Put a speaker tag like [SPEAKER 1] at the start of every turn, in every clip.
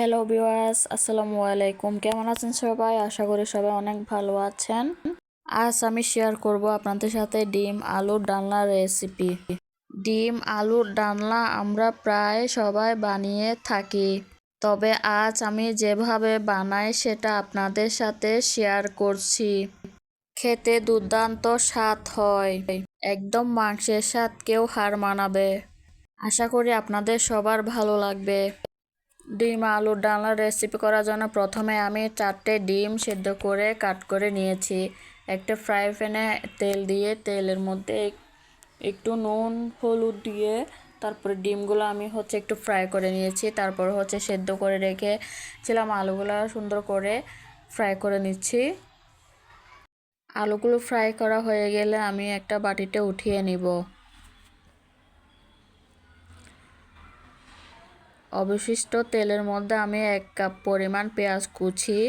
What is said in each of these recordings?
[SPEAKER 1] Hello বিওয়াস আসসালামু আলাইকুম কেমন আছেন সবাই? আশা করি সবাই অনেক ভালো আছেন। আজ আমি শেয়ার করব আপনাদের সাথে ডিম আলুর ডালনা রেসিপি ডিম আলুর ডালনা আমরা প্রায় সবাই বানিয়ে থাকি। তবে আজ আমি যেভাবে বানাই সেটা আপনাদের সাথে শেয়ার করছি। খেতে দুর্দান্ত স্বাদ হয়। একদম মাংসের স্বাদকেও হার মানাবে। আশা করি আপনাদের সবার ভালো লাগবে। ডিম, আলুর ডালনার রেসিপি করার জন্য প্রথমে আমি চারটে ডিম সেদ্ধ করে কাট করে নিয়েছি। একটা ফ্রাই প্যানে তেল দিয়ে তেলের মধ্যে একটু নুন, হলুদ দিয়ে তারপরে ডিমগুলো আমি হচ্ছে একটু ফ্রাই করে নিয়েছি। তারপর হচ্ছে সেদ্ধ করে রেখেছিলাম আলুগুলো সুন্দর করে ফ্রাই করে নিচ্ছি। আলুগুলো ফ্রাই করা হয়ে গেলে আমি একটা বাটিতে উঠিয়ে নিব। অবশিষ্ট তেলের মধ্যে আমি এক কাপ পরিমাণ পেঁয়াজ কুচি,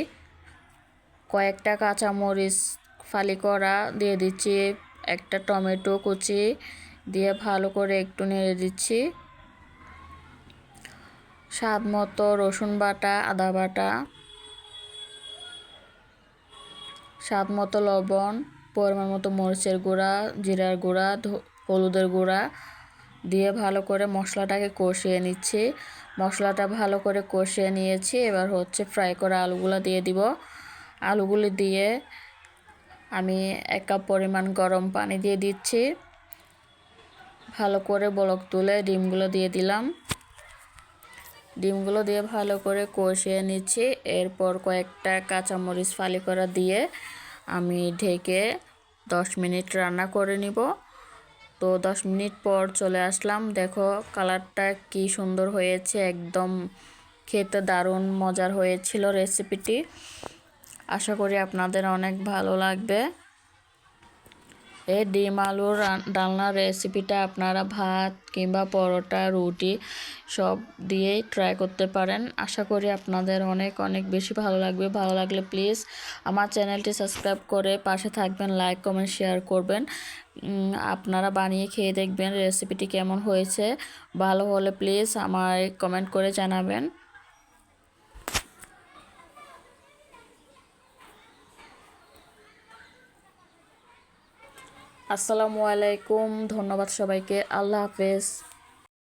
[SPEAKER 1] কয়েকটা কাঁচামরিচ ফালি করা দিয়ে দিচ্ছি, একটা টমেটো কুচি দিয়ে ভালো করে একটু নেড়ে দিচ্ছি। স্বাদ মতো রসুন বাটা, আদা বাটা, স্বাদ মতো লবণ, পরিমাণ মতো মরিচের গুঁড়া, জিরার গুঁড়া হলুদের গুঁড়া দিয়ে ভালো করে মশলাটাকে কষিয়ে নিচ্ছি। মশলাটা ভালো করে কষিয়ে নিয়েছি। এবার হচ্ছে ফ্রাই করা আলুগুলো দিয়ে দিব। আলুগুলি দিয়ে আমি এক কাপ পরিমাণ গরম পানি দিয়ে দিচ্ছি। ভালো করে বলক তুলে ডিমগুলো দিয়ে দিলাম। ডিমগুলো দিয়ে ভালো করে কষিয়ে নিচ্ছি। এরপর কয়েকটা কাঁচামরিচ ফালি করা দিয়ে আমি ঢেকে দশ মিনিট রান্না করে নিব। তো দশ মিনিট পর চলে আসলাম। দেখো, কালারটা কি সুন্দর হয়েছে, একদম খেতে দারুণ মজার হয়েছিল রেসিপিটি আশা করি আপনাদের অনেক ভালো লাগবে। এই ডিম আলুর ডালনার রেসিপিটা আপনারা ভাত কিংবা পরোটা, রুটি সব দিয়েই ট্রাই করতে পারেন। আশা করি আপনাদের অনেক অনেক বেশি ভালো লাগবে। ভালো লাগলে প্লিজ আমার চ্যানেলটি সাবস্ক্রাইব করে পাশে থাকবেন লাইক কমেন্ট শেয়ার করবেন। আপনারা বানিয়ে খেয়ে দেখবেন রেসিপিটি কেমন হয়েছে। ভালো হলে প্লিজ আমার কমেন্ট করে জানাবেন। আসসালামু আলাইকুম ধন্যবাদ সবাইকে। আল্লাহ হাফেজ।